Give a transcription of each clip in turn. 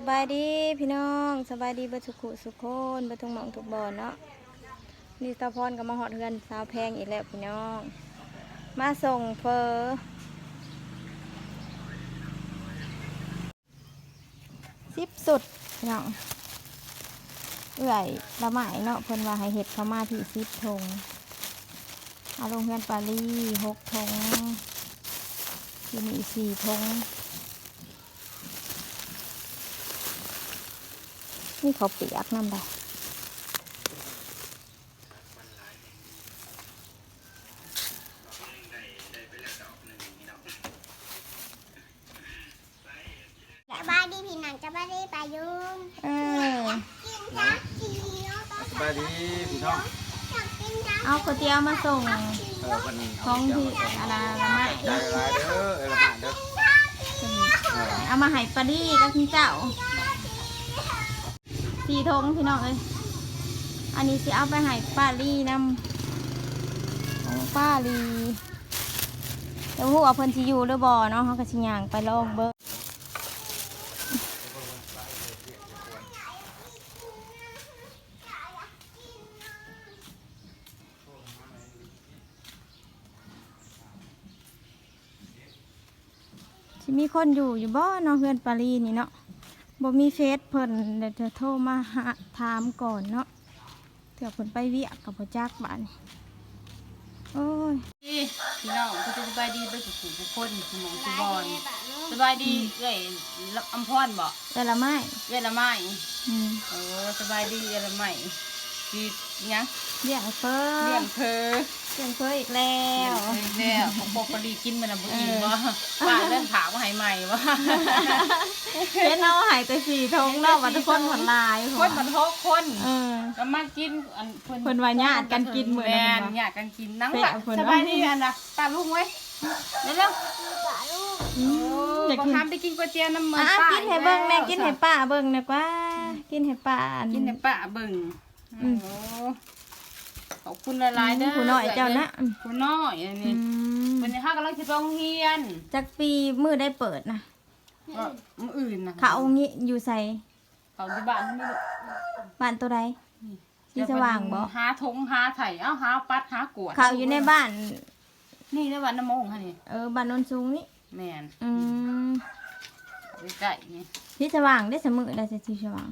สบายดีพี่น้องสบายดีเบัสุขุสุขคนเบัทุหมองทุกบอนเนาะนี่ตาพรก็มาหอดเฮือนสาวแพงอีกแล้วพี่น้อง มาส่งเพอสิบสุดพี่น้องเอื่อยละหมายเนาะเพิ่นว่าให้เห็ดเขามาที่สิบทงเอาลงเฮือนปารีหกทงที่นี่สี่ทง นี่เขาวเปียกน้ำได้สบายดีพี่หนังสบายดีปายุงเออกินจ้าสีเนาะสบายดีพี่น้องอยากกินจ้าเอาก๋วยเตี๋ยวมาส่งเออวันนี้ของที่อะไรละไม้ใจร้ายเด้อเออละหมาดเด้อเออเอามาให้ปารีกับคุณเจ้า สี่ทงพี่น้องเอ้ยอันนี้สิเอาไปให้ป้าลีนำของป้าลีแต่หัวาเพิ่นสิอยู่หรือบ่เนาะเขาก็สิย่างไปลองเบิ่งสิมีคนอยู่อยู่บ่เนาะเพื่อนปารีนี่เนาะ บ่มีเฟซเพิ่นเดี๋ยวจะโทรมาหาถามก่อนเนาะเถื่อเพิ่นไปเวียกกับพ่อจักบ้านโอ้ยพี่น้องก็จะสบายดีไปกับผู้ทุกคนสมองสุบอลสบายดีเอ้ยรับอำพรบ่แต่ละไม้เวลาไม้อืมโอ้สบายดีเวลาไม้ดีหยังเลี้ยงเพิ่เลี้ยมงเธอเลี้ยงเพิ่มอีกแล้วเลี้ยงแล้วของปกติกินมันน่ะบ่อิ่มบ่ป้าเริ่มถามว่าให้ใหม่บ่ เห็นเอาใหายแต่สี่ทงเนาะว่าทุกคนผ่อนลายคนมันทกคนเออ ก็มากินอันเพิ่นว่าญาติกันกินมื้อนั้นแม่นเพิ่นว่าญาติกันกินนั่งเพิ่นล่ะเอาเพิ่นสบายดีอันน่ะป้าลุงไว้เร็วปาลูกอืๆมโอ้อยากบ่กินทำไปกินก๋วยเตี๋ยวน้ำมันอะป้ากินให้เบิ่งแน่กินให้ป้าเบิ่งดีกว่า กินให้ป้าอักินในป่าเบิ่งอืมโอ้ขอบคุณหลายๆเด้อผู้น้อยเจ้านะอืมผู้น้อยอันอืนี้มวันนี้ข้ากำลังจะไปโรงเรียน จักปีมือได้เปิดนะ ก็มื้ออื่นนะเขาเอางี้อยู่ใส่เขาที่บ้านนี่ลูกบ้านตัวใดสีสว่างบ่หาทงหาไถ่เอ้าหาปัดหากวดเขาอยู่ในบ้าน นี่ได้วันน้ำมงค่ะนี่เออบ้านโนนสูงนี่แม่นอืมไปใกล้นี่สีสว่างได้เสมอได้แต่สีสว่าง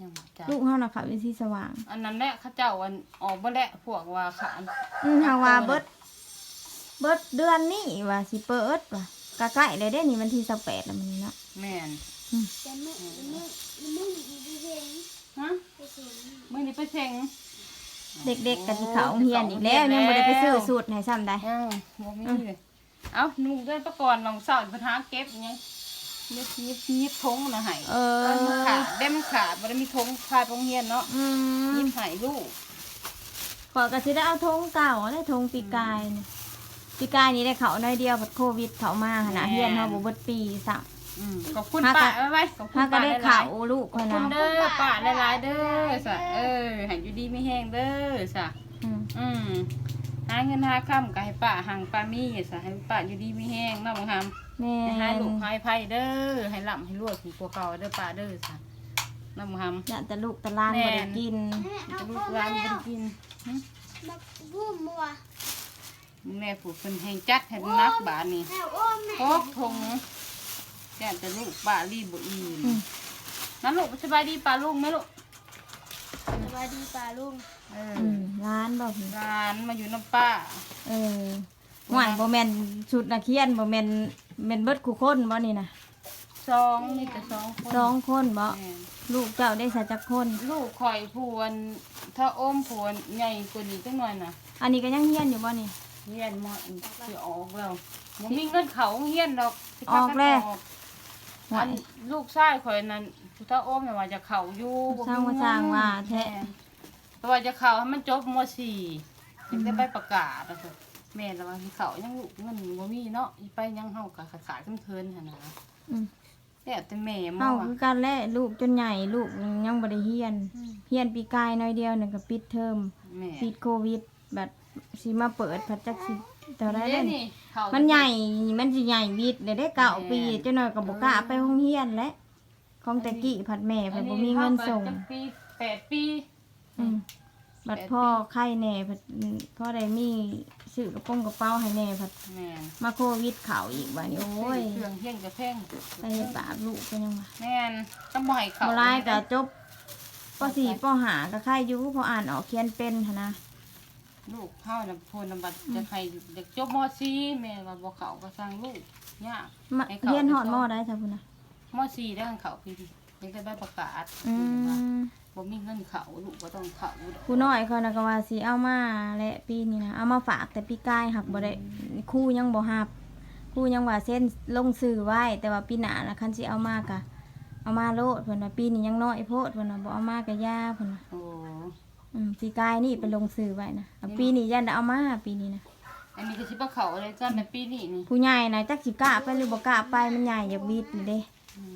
ยังบ่จ้ะลูกเฮาน่ะเขาเป็นสีสว่าง อันนั้นแหละเข้าเจ้าอันออกบ่แหละพวกว่าขาอันอืมทางว่าเบิดเบิดเดือนนี้ว่าสิเปิดว่ะ กะใกล้เลยได้นี่วันที่28แล้วมันเนาะแม่นจะมึงมึงมึงอีกเพลงฮะไปเสียงมื้อนี้ไปเซ็งเด็กๆก็สิเข้าโรงเรียนอีกแล้วยังบ่ได้ไปซื้อสูตรให้ซ้ำได้อ้าวบ่มีเลยเอ้าหนูเดินประก่อนลองเศร้าไปหาเก็บอิหยังยิบยิบยิบทงนะให้เออมันขาดได้มันขาดบ่ได้มีทงพาไปโรงเรียนเนาะอืมยิบให้ลูกขอยก็สิได้เอาธงเก่าได้ธงปีกายนี่ ปีกายนี้ได้เขาน้อยเดียวบัดโควิดเขามาขนาดเฮียนเฮาบ่เบิดปีซะอืมขอบคุณหาก็ป้าไว้ไว้ขอบคุณถ้าก็ป้าได้หลาเขายลูกๆขคอบนคุณนะเด้อป้าหลายๆเด้อสะเออให้อยู่ดีไม่แห้งเด้อสะ อืมอืมหาเงินหาค่ำก็ให้ป้าหังป้ามีสะให้ป้าอยู่ดีไม่แห้งเนาะบังคำแม่ให้หายลูกหายไผ่เด้อให้ร่ำให้รวยถึงกว่าเก่าเด้อป้าเด้อสะน้ำคำ อยากแต่ลูกแต่หล้านบ่ได้กิน จะลูกร้านบ่ได้กินมาบูมมัว แม่ผูกเป็นแห่งจัดให้นักบาทนี่แม่โอ้แม่ครบทงแก่แต่ลูกป้ารีบบ่อีอืมน้ำลูกสบายดีป้าลุงไหมลูกสบายดีปาลุงเอออืมร้านบ่พี่ร้านมาอยู่น้ำป้า เออหวานบ่แม่นชุดนักเรียนบ่แม่นแม่นเบิดคู่คนบ่นี่นะสองมีแต่สองคนสองคนบ่แม่นลูกเจ้าได้สักจักคน ลูกข่อยพวน ถ้าอ้อมพวนใหญ่กว่านี้จังหน่อยน่ะอันนี้ก็ยังเฮียนอยู่บ่นี่ เฮียนมาอันสิออกแล้วบ่มีเงินเขาเฮียนดอกสิออกแล้วออกอันลูกชายข่อยนั้นถ้าอ้อมน่ะว่าจะเข้าอยู่บ่สร้างมีว่าเงินสร้างว่าแท้ม่นเพราะว่าจะเข้าให้มันจบม .4 ยังได้ไปประกาศอะเถอะแม่นแล้วว่าสิเข้ายังลูกเงินบ่มีเนาะอีไปยังเฮาก็ขายๆกันเทินหั่นน่ะอืมแต่แต่แม่มาเฮาว่ะคือกันแหละลูกจนใหญ่ลูกยังบ่ได้เฮียน เฮียนปีกายน้อยเดียวนึงก็ปิดเทอมแม่ปิดโควิดแบบ สิมาเปิดพัดจักสิเท่าไรเด้เด้นี่เขามันใหญ่ มันสิใหญ่วิดเดี๋ยวได้เก้าปีเจ้าหน่อยก็บ่กล้าไปโรงเรียนแล้วของแต่กี้ผัดแม่ผัดบ่มีเงินส่งอัจักปีแปดปี อืมบัดพ่อไข้แหน่ผัดพ่อได้มีซื้อกระโป๋องกระเป๋าให้แหน่ผัดแม่นมาโควิดเขาอีกบัดนี้โอ้ยเครื่องเฮียงกับแพงไปเฮ็ดบาปลูกเป็นยังไงแม่นต้องบ่ให้เขาบ่ร้ายก็จบป .4 ป .5 ก็ไข้อยู่พออ่านออกเขียนเป็นหันนะ ลูกเฮาน่ะพูนนำบัดจะให้เด็กจบม .4 แม่ว่าบ่เขาก็สร้างลูกยากมาให้เขาเรียนฮอดมอได้ซะพุ่นน่ะม .4 ได้เขาปีนี้ยังได้ใบประกาศอืมบ่มีเงินเขาลูกก็ต้องเขาดอกครูน้อยเขาน่ะก็ว่าสิเอามาและปีนี้นะเอามาฝากแต่ปีกายหักบ่ได้ครูยังบ่ฮับครูยังว่าเส้นลงสื่อไว้ แต่ว่าปีหน้าน่ะคันสิเอามากะเอามาโลดเพิ่นว่าปีนี้ยังน้อยโพดเพิ่นว่าบ่เอามากะย่าเพิ่นว่าโอ้ อืมปีกายนี่ไปลงสื่อไว้นะเอาปีนี้ยันได้เอามาปีนี้นะอันนี้ก็สิบ่เขาเลยจ้าในปีนี้นี่ผู้ใหญ่น่ะจักสิกล้าไปหรือบ่กล้าไปมันใหญ่อยากวิดนี่เด้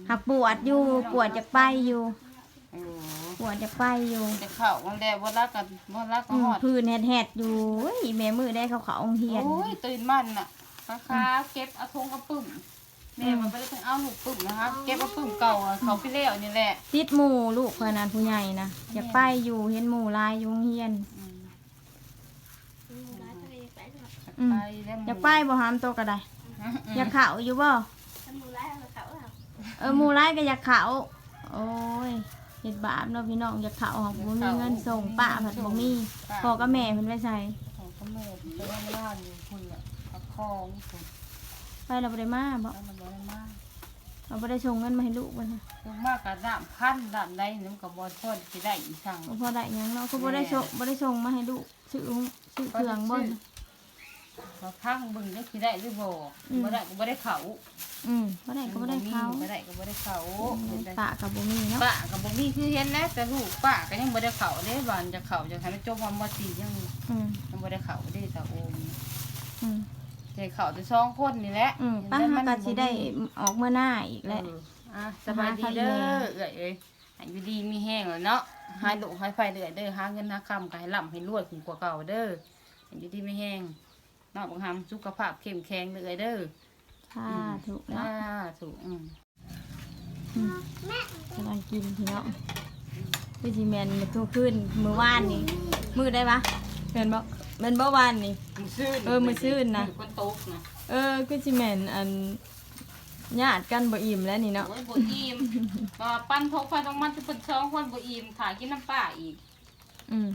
หักปวดอยู่ปวดอยากไปอยู่โอ้ปวดอยากไปอยู่จะเขาวันแรกบ่รักกันบ่รักก็อืมฮอดพื้นแหดๆอยู่เฮ้ยแม่มือได้เขาเขาองเฮียน โอ้ยตื่นมันน่ะราคาเก็บเอาทงเอาปึ้ม แม่มันบ่ได้ต้องเอาลูกปึ้มนะคะเก็บเอาปึ้มเก่าอะเขาไปแล้วนี่แหละติดหมู่ลูกเพิ่นนั้นผู้ใหญ่นะอยากไปอยู่เห็นหมู่หลายอยู่โรงเฮียน อืมร้านทะเลไปครับอืม ไปแล้วอยากไปบ่หามโตก็ได้อืมอยากเข้าอยู่บ่ทำมือร้านเขาครับเออหมู่หลายก็อยากเข้าโอ้ยเฮ็ดบาปเนาะพี่น้องอยากเข้าหักบ่มีเงินส่งป้าผัดบ่มีพ่อกับแม่เพิ่นไว้ใส่ ของก็แม่ไปทำงานอยู่คุณน่ะประคองคุณ ไปแล้วบ่ได้มาบ่แล้วมันบ่ได้มากเราบ่ได้ส่งเงินมาให้ลูกบ่นะลงมากกับดามพันดามใดนึงกับบอลพอดสิได้อีสั่ง บ่พอได้หยังเนาะก็บ่ได้ส่งบ่ได้ส่งมาให้ลูกซื้อซื้อเครื่องบ่นะพอพังเบึงได้สิได้หรือบ่อืม บ่ได้ก็บ่ได้เขาอืมบ่ได้ก็บ่ได้เขา บ่ได้ก็บ่ได้เขาป้าก็บ่มีเนาะป้าก็บ่มีคือเห็นนะแต่ลูกป้าก็ยังบ่ได้เขาเด้บ้านจะเขาจะให้มันจบวันบ่ตียังอืมยังบ่ได้เขาเด้ตาโอมอืม ใจเขาแต่สองคนนี่แหละอืมป้าหาก็สิได้ออกเมื่อหน้าอีกเอแหละออะสบายดีเด้อเอ้ยเอ้ยให้อยู่ดีมีแห้งแล้วเนาะหายลูกหายไฟเด้อเด้อหาเงินหาคำก็ให้ร่ำให้รวยขึ้นกว่าเก่าเด้อให้อยู่ดีมีแห้งเนาะบังคับสุขภาพเข้มแข็งเด้อเอ้ยเด้อค่ะถูกแล้วอ่าถูกอืมกำลังกินพี่น้องพี่จีแมนมาทุกขึ้นมือว่านนี่มือได้ปะเห็นบ่แมันบ่วานนี่ มือซื่นเออมื้อซื่นน่ะมือก็ตกนะเออคือจีแมนอันญาติกันบ่อิ่มแล้วนี่เนาะโอ้ยบ่อิ่มก็ปั้นทกไฟต้องมันจะเป็นสองคนบ่อิ่มถ่ายกินน้ำปลาอีก อืม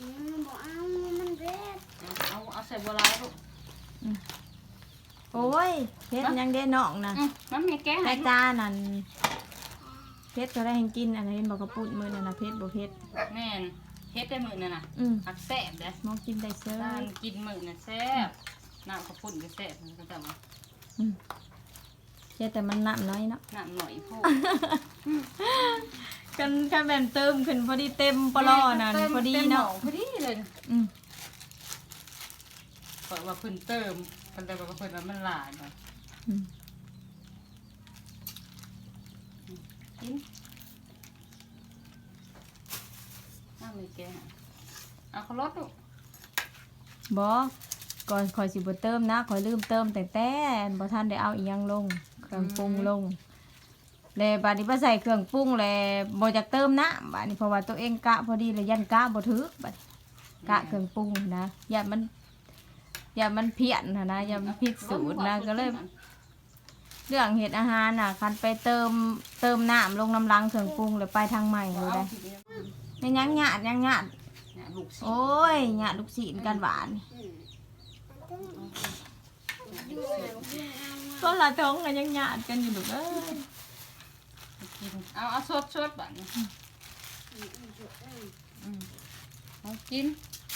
อืมบอกเอามันเด็ดเอาเอาใส่บัวลายลูกโอ้ยเพชรยังได้น้องนะอืมมันมีแกงแต่ให้จ้านั่นเพชรก็ได้ให้กินอันนั้นเห็นบอกกระปุ้นมือนั่นนะเพชรบ่เพชรแม่น เฮ็ดได้มื้อนั่นน่ะอืมหักแซ่บเด้อมองกินได้เซ้ด้านยกินมื้อน่ะแซ่บน้ำข้าวปุ้นก็แซ่บมันก็แต่ว่าอืมเจ๊แต่มันน้ำน้อยเนาะน้ำหน่อยพูดกันแค่แบ่นเติมขึ้นพอดีเต็มปลอนั่นพอดีเนาะพอดีเลยอืมเปิดว่าเพิ่นเติมเพิ่นแต่ว่าเพิ่นว่ามันหลายบ่อืมกิน น้ำมีแกงเอาขาวรสลูกบอกก่อนคอยสิบ่เติมนะคอยลืมเติมแต่แต่บ่ทันได้เอาอีหยังลง เครื่องปรุงลงแล้วบาดนี้บ่ใส่เครื่องปรุงแล้วบ่อยากเติมน้ำบาดนี้เพราะว่าตัวเองกะพอดีเลยยันกะบ่ถึกบัดกะเครื่องปรุงนะอย่ามัน อย่ามันเพี้ยนนะนะอย่ามันผิดสูตรนะก็เลย เรื่องเห็ดอาหารน่ะคันไปเติมเติมน้ำลงน้ำลังเครื่องปรุงเลยไปทางใหม่เลยได้ ยังยังหยาดยังหยาดเนี่ยลูกศิษย์โอ้ยหยาดลูกศิษย์กันหวานดูเลยว่าพี่เอาก็ละท้องกันยังหยาดกันอยู่ลูกเอ้ยกินเอาเอาสดสดๆบัดนี้อืมเอากิน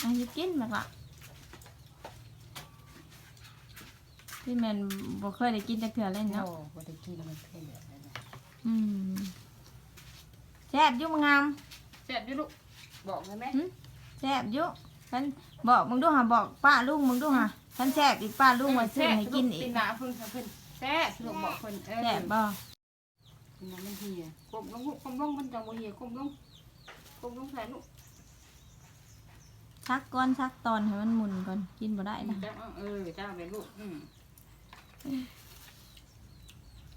อันนี้กินมากละพี่แมนบ่เคยได้กินจักเถื่อเลยโอ้เนาะบ่ได้กินมันเผ็ดเลยนะอืมแซ่บอยุ่มังงาม แซ่บอยู่ลูกบอกเลยไหมแซ่บอยุ่ฉันบอกมึงดูหะบอกป้าลุงมึงดูหะฉันแซ่บอีกป้าลุงมาซื้อให้กินอีกิกนหนาเพิ่นเพิ่นแซ่บลูกบอกเพิ่นเออแซ่บบ่กินน้ำมันเหี่ยกลมลงลูกกลมลงมันจังบ่เหี่ยกลมลงกลมลงใส่ลูกซักก้อนซักตอนให้มันหมุนก่อนกินบ่ได้นะจ้าเออจ้าไปลูกอืม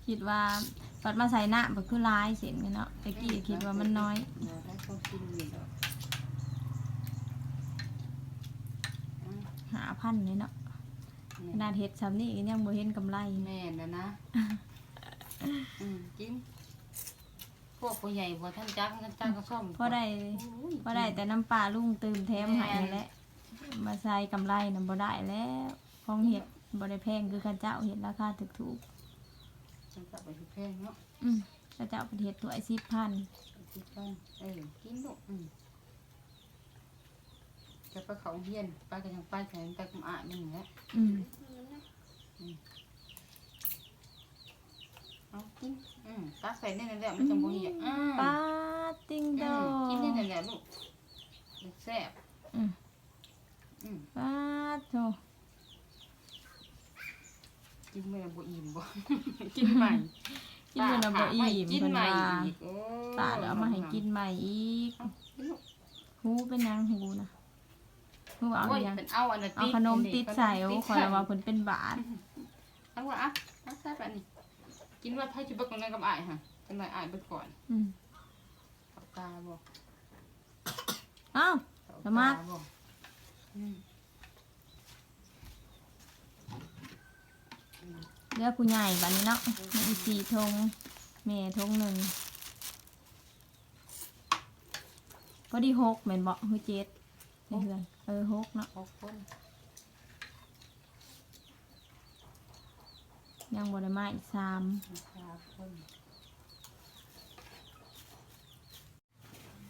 คิดว่า ปัดมาใส่หน้าแบบคือร้ายเสียนกันเนาะตะกี้คิดว่ามันน้อยเดี๋ยวให้เขากินอยู่ดอกอืมหาพันเลยเนาะขนาดเฮ็ดซ้ำนี่ก็ยังบ่เห็นกำไรแม่นแล้วนะอืมกินพวกผู้ใหญ่บ่ท่านจักท่านจักก็ซ่อมพอได้โอ้ยพอได้แต่น้ำปลาลุงตื่มแถมให้นั่นแหละมาใส่กำไรนำบ่ได้แล้วของเฮ็ดบ่ได้แพงคือข้าเจ้าเฮ็ดราคาถูก มันกลับไปทุกเพลงเนาะๆอืมข้าเจ้าประเทศถ้วย10,000กินกันเออกินลูกอืมจะไปเขาเฮียนไปกันทางไปแขนไปกุมอ่านนี่แหละอืมเอากินอืมตักใส่นี่นั่นแหละมันจะบ่เหี่ยอืมปาติงโดอืมกินนี่นั่นแหละลูกแซ่บอืมอืมปาโถ กินไม่ได้บ่อิ่มบ่ กินใหม่กินมันบ่อิ่มกินเพิ่นใหม่ว่าอีกโอ้ป้าเดี๋ยวเอามาให้กินใหม่อีกเอากินลูกหูเป็นหยังหูนะหูเอาโอ้ยหยังเป็นเอาอันนั้นเอาขนมติดใส่โอ้ขขอนมละว่าเพิ่นเป็นบาทเอาว่าอะเอาใส่ไปนี่กินว่าไผสิเบิกตรงนั้นกับอ้ายฮะจังได๋อ้ายเบิกก่อนอืมเอาตาบ่เอ้าวเอละมัดตบ่อืม เรือผู้ใหญ่บัดนี้เนาะมีอีกสี่ธงแม่ธงหนึ่งพอดีหกแม่นบ่ฮือเจ็ดในเฮือนเออหกเนาะหกคนยังบ่ได้มาอีกสามสามคน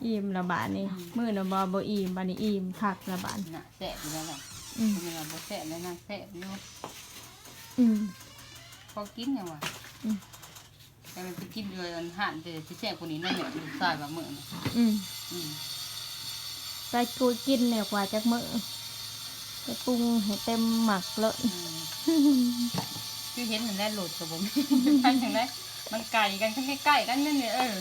อิ่มละบาทนี่มื้อน่ะบ่บ่อิ่มบัดนี้อิ่มคักละบาทน่ะแซ่บอยู่แล้วล่ะอืมมันว่าบ่แซ่บแล้วนะแซ่บอยู่อืม พอกินยังว่ะอืม แต่มันไปกินเลยอันหั่นแต่สิแซ่บกว่านี้นั่นแหละลูกชายว่ามื้อน่ะอืมอืมไปกูกินเนี่ยกว่าจักมื้อไปปรุงให้เต็มหมักเลย อืมคือเห็นนั่นแหละโหลดกับผมไปจังไดมันไก่กันข้างใกล้ๆกันนั่นนี่เออ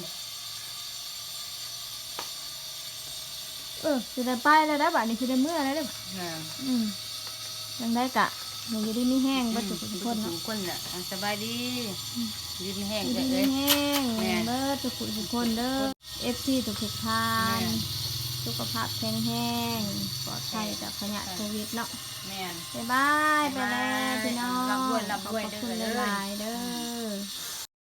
เออสิได้ไปแล้วได้อบัดนี้สิได้เมื่อแล้วเด้อ น่ะอืมยังได้กะ หนูจะได้ไม่แห้งบ่จุกทุกคนทุเนาะกคนน่ะอะสบายดีดีมีแห้งจะเด้ได้อไม่เอ้ย แห้งแม่เด้อทุกคนทุกคนเด้อเอฟซีทุกทุกๆท่านแม่สุขภาพแข็งแรงปลอดภัยจากขยะโควิดเนาะ แม่น บ๊ายบายไปแล้วบ๊ายบายพี่น้องร่ำรวยร่ำรวยขอบคุณเด้อหลายๆเด้อ